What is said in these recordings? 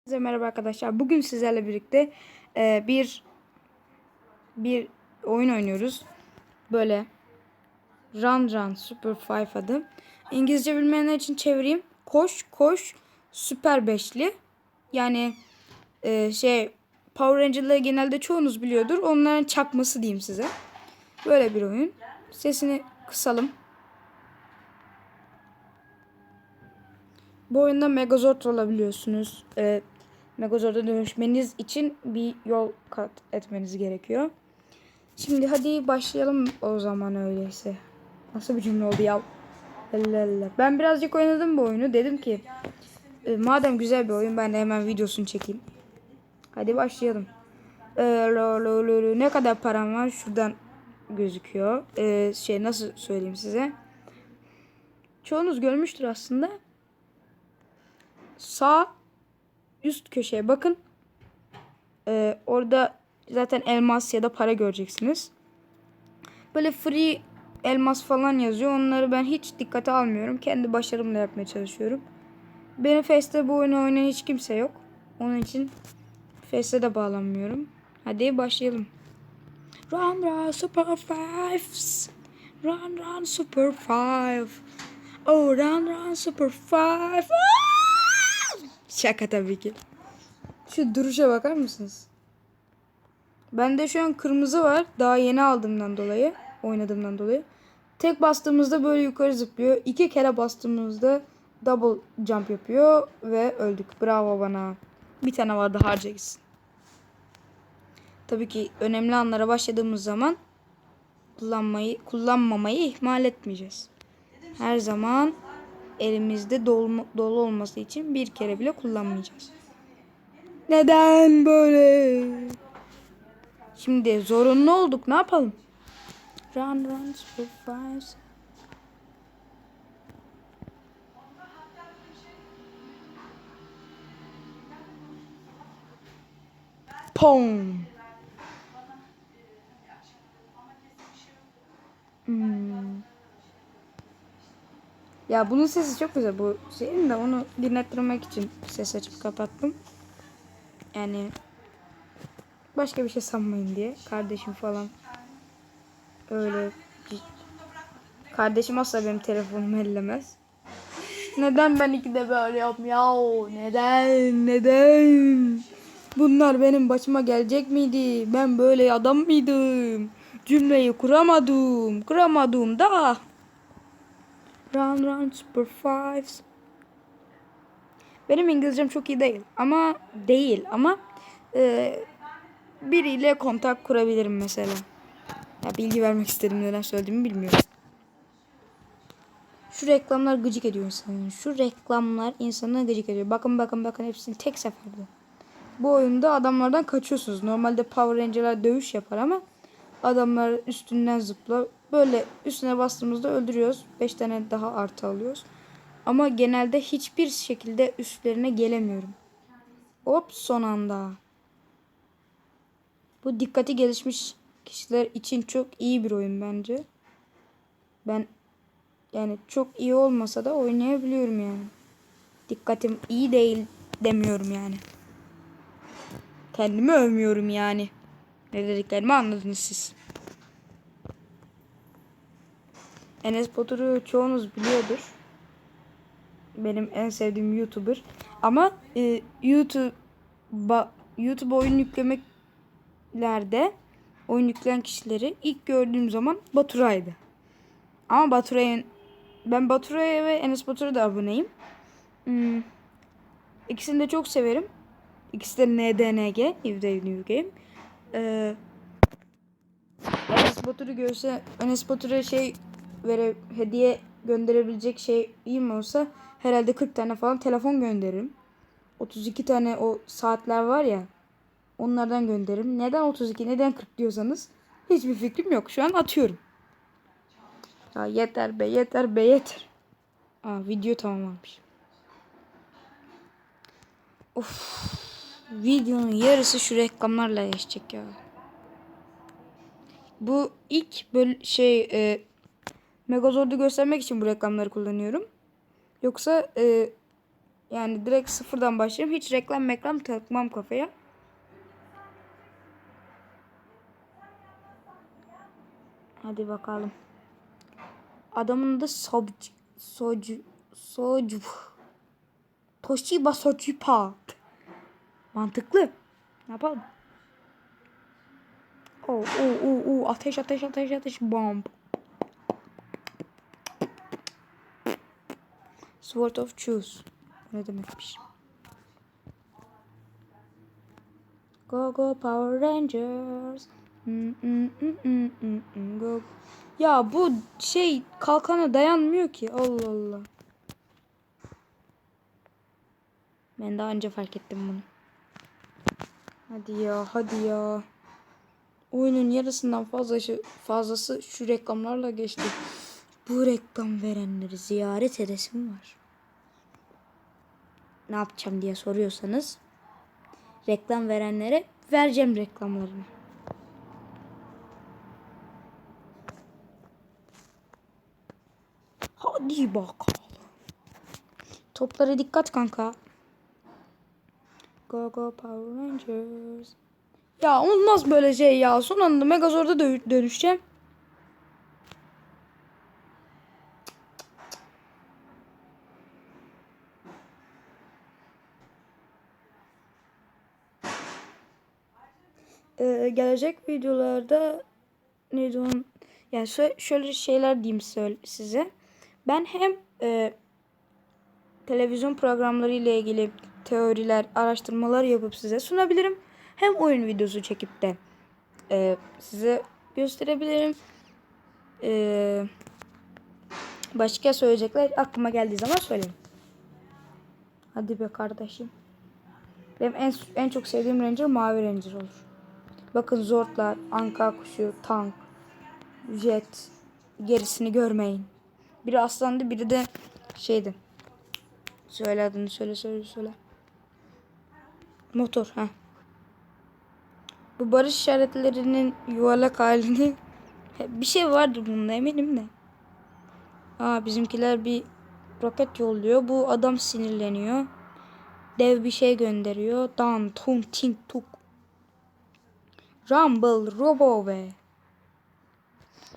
Herkese merhaba arkadaşlar. Bugün sizlerle birlikte e, bir bir oyun oynuyoruz. Böyle Run Run Super 5 adı. İngilizce bilmeyenler için çevireyim. Koş koş süper beşli. Yani e, şey Power Ranger'ları genelde çoğunuz biliyordur. Onların çakması diyeyim size. Böyle bir oyun. Sesini kısalım. Bu oyunda Megazord olabiliyorsunuz. Ee, Megazord'a dönüşmeniz için bir yol kat etmeniz gerekiyor. Şimdi hadi başlayalım o zaman öyleyse. Nasıl bir cümle oldu ya? Ben birazcık oynadım bu oyunu. Dedim ki e, madem güzel bir oyun ben de hemen videosunu çekeyim. Hadi başlayalım. Lo. Ne kadar param var? Şuradan gözüküyor. Ee, şey nasıl söyleyeyim size? Çoğunuz görmüştür aslında sağ üst köşeye bakın. Ee, orada zaten elmas ya da para göreceksiniz. Böyle free elmas falan yazıyor. Onları ben hiç dikkate almıyorum. Kendi başarımla yapmaya çalışıyorum. Benim Face'te bu oyunu oynayan hiç kimse yok. Onun için Face'e de bağlanmıyorum. Hadi başlayalım. Run run super fives. Run run super five. Oh run run super five. Şaka tabii ki. Şu duruşa bakar mısınız? Bende şu an kırmızı var. Daha yeni aldığımdan dolayı. Oynadığımdan dolayı. Tek bastığımızda böyle yukarı zıplıyor. İki kere bastığımızda double jump yapıyor. Ve öldük. Bravo bana. Bir tane vardı harca gitsin. Tabii ki önemli anlara başladığımız zaman kullanmayı kullanmamayı ihmal etmeyeceğiz. Her zaman elimizde dolu, dolu olması için bir kere bile kullanmayacağız. Neden böyle? Şimdi zorunlu olduk. Ne yapalım? Run run survive. Pom. Hmm. Ya bunun sesi çok güzel bu şeyin de onu dinlettirmek için ses açıp kapattım. Yani başka bir şey sanmayın diye. Kardeşim falan öyle Kardeşim asla benim telefonumu ellemez. Neden ben ikide böyle yapmıyorum ya? Neden? Neden? Bunlar benim başıma gelecek miydi? Ben böyle adam mıydım? Cümleyi kuramadım. Kuramadım da. Run run super fives. Benim İngilizcem çok iyi değil ama değil ama e, biriyle kontak kurabilirim mesela. Ya bilgi vermek istedim neden söylediğimi bilmiyorum. Şu reklamlar gıcık ediyor insanı. Şu reklamlar insanı gıcık ediyor. Bakın bakın bakın hepsini tek seferde. Bu oyunda adamlardan kaçıyorsunuz. Normalde Power Ranger'lar dövüş yapar ama adamlar üstünden zıplar. Böyle üstüne bastığımızda öldürüyoruz. 5 tane daha artı alıyoruz. Ama genelde hiçbir şekilde üstlerine gelemiyorum. Hop son anda. Bu dikkati gelişmiş kişiler için çok iyi bir oyun bence. Ben yani çok iyi olmasa da oynayabiliyorum yani. Dikkatim iyi değil demiyorum yani. Kendimi övmüyorum yani. Ne dediklerimi anladınız siz. Enes Batur'u çoğunuz biliyordur. Benim en sevdiğim YouTuber. Ama e, YouTube YouTube oyun yüklemeklerde oyun yükleyen kişileri ilk gördüğüm zaman Baturay'dı. Ama Baturay'ın ben Baturay'a ve Enes Batur'a da aboneyim. Hmm. İkisini de çok severim. İkisi de NDNG, New Day New Game. Ee, Enes Batur'u görse Enes Batur'a şey vere hediye gönderebilecek şey iyi mi olsa herhalde 40 tane falan telefon gönderirim. 32 tane o saatler var ya onlardan gönderirim. Neden 32 neden 40 diyorsanız hiçbir fikrim yok. Şu an atıyorum. Ya yeter be yeter be yeter. Aa video tamamlanmış. Of. Videonun yarısı şu reklamlarla geçecek ya. Bu ilk böyle şey e, Megazord'u göstermek için bu reklamları kullanıyorum. Yoksa e, Yani direkt sıfırdan başlayayım. Hiç reklam meklam takmam kafaya. Hadi bakalım. Adamın da Soc Socu Socu Toshiba Sojipa. Mantıklı. Ne yapalım? Oo, oo, oo, oo. Ateş, ateş, ateş, ateş. Bomb. Sword of Choose. Ne demekmiş? Go go Power Rangers. Hmm, hmm, hmm, hmm, hmm, hmm, Go. Ya bu şey kalkana dayanmıyor ki. Allah Allah. Ben daha önce fark ettim bunu. Hadi ya, hadi ya. Oyunun yarısından fazlası, fazlası şu reklamlarla geçti. Bu reklam verenleri ziyaret edesim var. Ne yapacağım diye soruyorsanız reklam verenlere vereceğim reklamlarını. Hadi bakalım. Toplara dikkat kanka. Go go Power Rangers. Ya olmaz böyle şey ya. Son anda Megazord'a dö- dönüşeceğim. Ee, gelecek videolarda neydi onun? Yani şö- şöyle şeyler diyeyim size. Ben hem e, televizyon programları ile ilgili teoriler, araştırmalar yapıp size sunabilirim. Hem oyun videosu çekip de e, size gösterebilirim. E, başka söyleyecekler aklıma geldiği zaman söylerim. Hadi be kardeşim. Benim en, en çok sevdiğim Ranger Mavi Ranger olur. Bakın Zordlar, Anka kuşu, tank, jet gerisini görmeyin. Biri aslandı biri de şeydi. Söyle adını söyle söyle söyle. Motor ha. Bu barış işaretlerinin yuvarlak halini bir şey vardır bunda eminim de. Aa bizimkiler bir roket yolluyor. Bu adam sinirleniyor. Dev bir şey gönderiyor. Dan tun ting tuk. Rumble Robo ve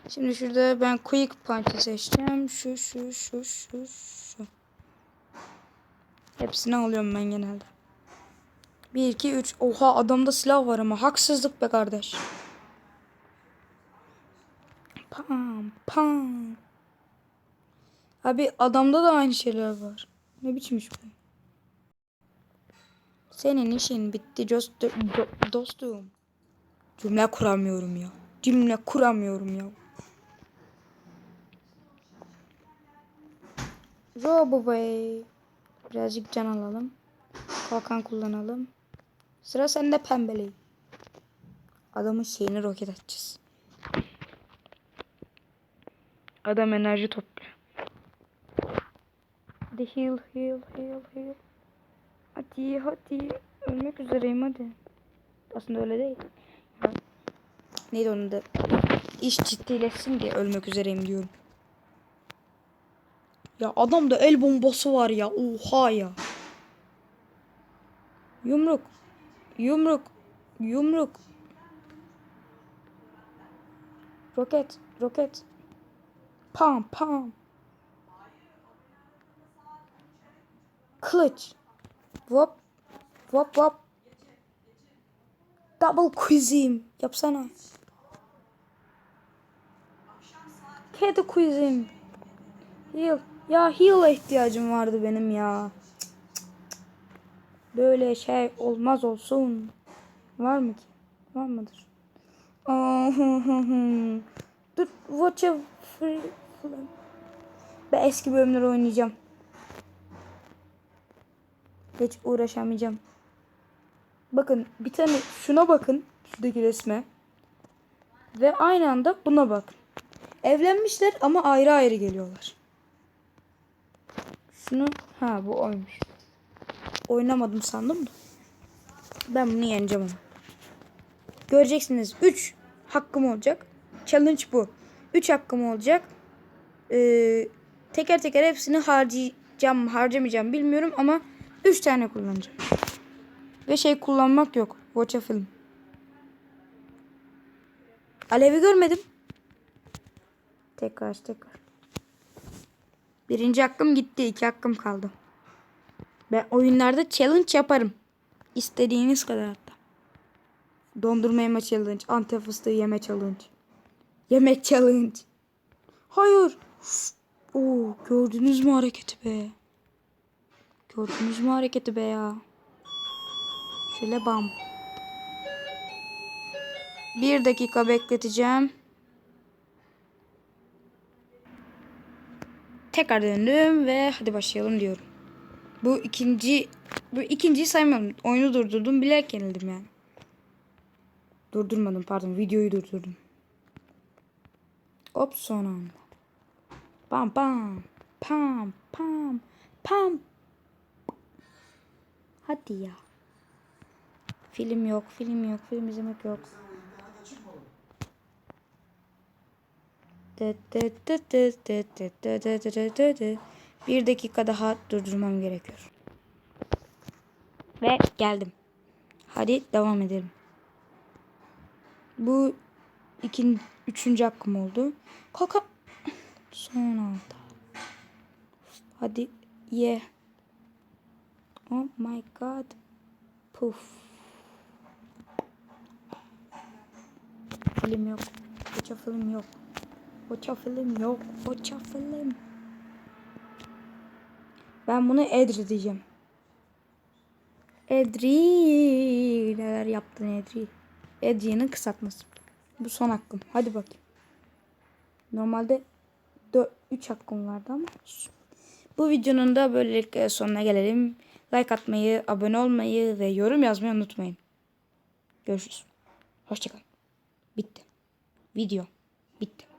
Şimdi şurada ben Quick Punch'ı seçeceğim. Şu şu şu şu şu. Hepsini alıyorum ben genelde. 1 2 3. Oha adamda silah var ama haksızlık be kardeş. Pam pam. Abi adamda da aynı şeyler var. Ne biçim iş bu? Senin işin bitti dost- do- dostum. Cümle kuramıyorum ya. Cümle kuramıyorum ya. Robo Bey. Birazcık can alalım. Kalkan kullanalım. Sıra sende pembeli. Adamın şeyini roket atacağız. Adam enerji topluyor. Hadi heal heal heal heal. Hadi hadi. Ölmek üzereyim hadi. Aslında öyle değil. Neydi onun da? İş ciddileşsin diye ölmek üzereyim diyorum. Ya adamda el bombası var ya. Oha ya. Yumruk. Yumruk. Yumruk. Roket. Roket. Pam pam. Kılıç. Vop. Vop vop. Double quizim. Yapsana. Kedi quizim. Heal. Ya heal'a ihtiyacım vardı benim ya. Böyle şey olmaz olsun. Var mı ki? Var mıdır? Dur watch a free. Ben eski bölümleri oynayacağım. Hiç uğraşamayacağım. Bakın bir tane şuna bakın. Şuradaki resme. Ve aynı anda buna bakın. Evlenmişler ama ayrı ayrı geliyorlar. Şunu ha bu oymuş. Oynamadım sandım da. Ben bunu yeneceğim ama. Göreceksiniz 3 hakkım olacak. Challenge bu. 3 hakkım olacak. Ee, teker teker hepsini harcayacağım harcamayacağım bilmiyorum ama 3 tane kullanacağım. Ve şey kullanmak yok. Watch a film. Alevi görmedim. Tekrar tekrar. Birinci hakkım gitti. iki hakkım kaldı. Ben oyunlarda challenge yaparım. İstediğiniz kadar hatta. Dondurma yeme challenge. Antep fıstığı yeme challenge. Yemek challenge. Hayır. Oo, gördünüz mü hareketi be? Gördünüz mü hareketi be ya? Şöyle bam. Bir dakika bekleteceğim. Tekrar döndüm ve hadi başlayalım diyorum. Bu ikinci bu ikinciyi saymıyorum. Oyunu durdurdum bilerek yenildim yani. Durdurmadım pardon videoyu durdurdum. Hop son anda. Pam pam pam pam pam. Hadi ya. Film yok, film yok, film izlemek yok. Bir dakika daha durdurmam gerekiyor. Ve geldim. Hadi devam edelim. Bu ikinci, üçüncü hakkım oldu. Kaka. Son anda. Hadi ye. Oh my god. Puf. Film yok. Hoca film yok. Hoca film yok. Hoca film. Ben bunu Edri diyeceğim. Edri. Neler yaptın Edri? Edri'nin kısaltması. Bu son hakkım. Hadi bakayım. Normalde 3 hakkım vardı ama. Bu videonun da böylelikle sonuna gelelim. Like atmayı, abone olmayı ve yorum yazmayı unutmayın. Görüşürüz. Hoşçakalın. Bitti. Video. Bitti.